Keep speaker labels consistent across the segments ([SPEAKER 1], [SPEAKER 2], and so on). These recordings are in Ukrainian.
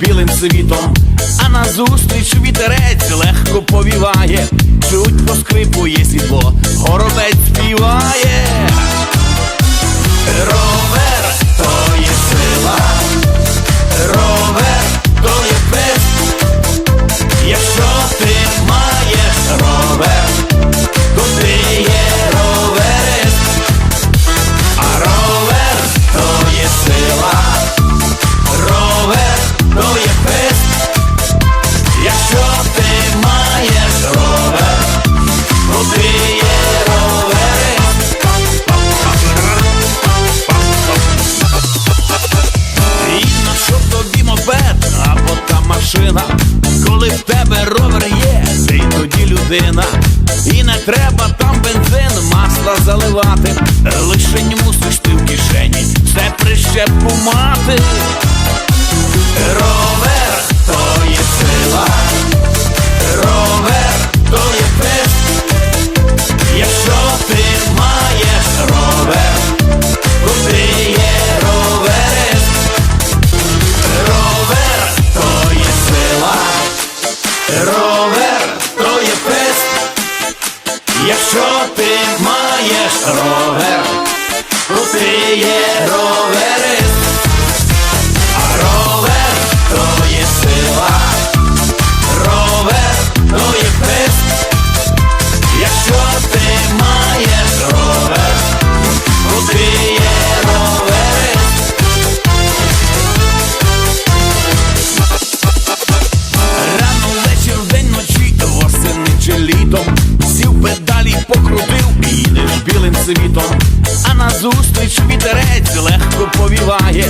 [SPEAKER 1] білим світом, а назустріч вітерець легко повіває, чуть поскрипує сідло. людина, і не треба там бензин, масла заливати, лишень мусиш ти в кишені, все прищепу мати. Якщо ти маєш ровер, крути є ровер світом, а назустріч вітерець легко повіває,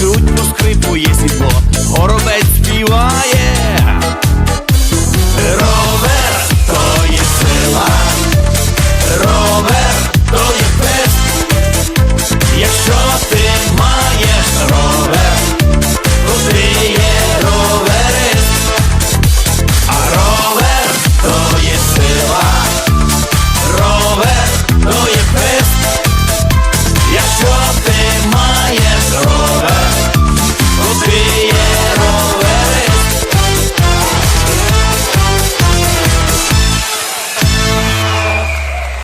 [SPEAKER 1] чуть поскрипує сідло, горобець співає.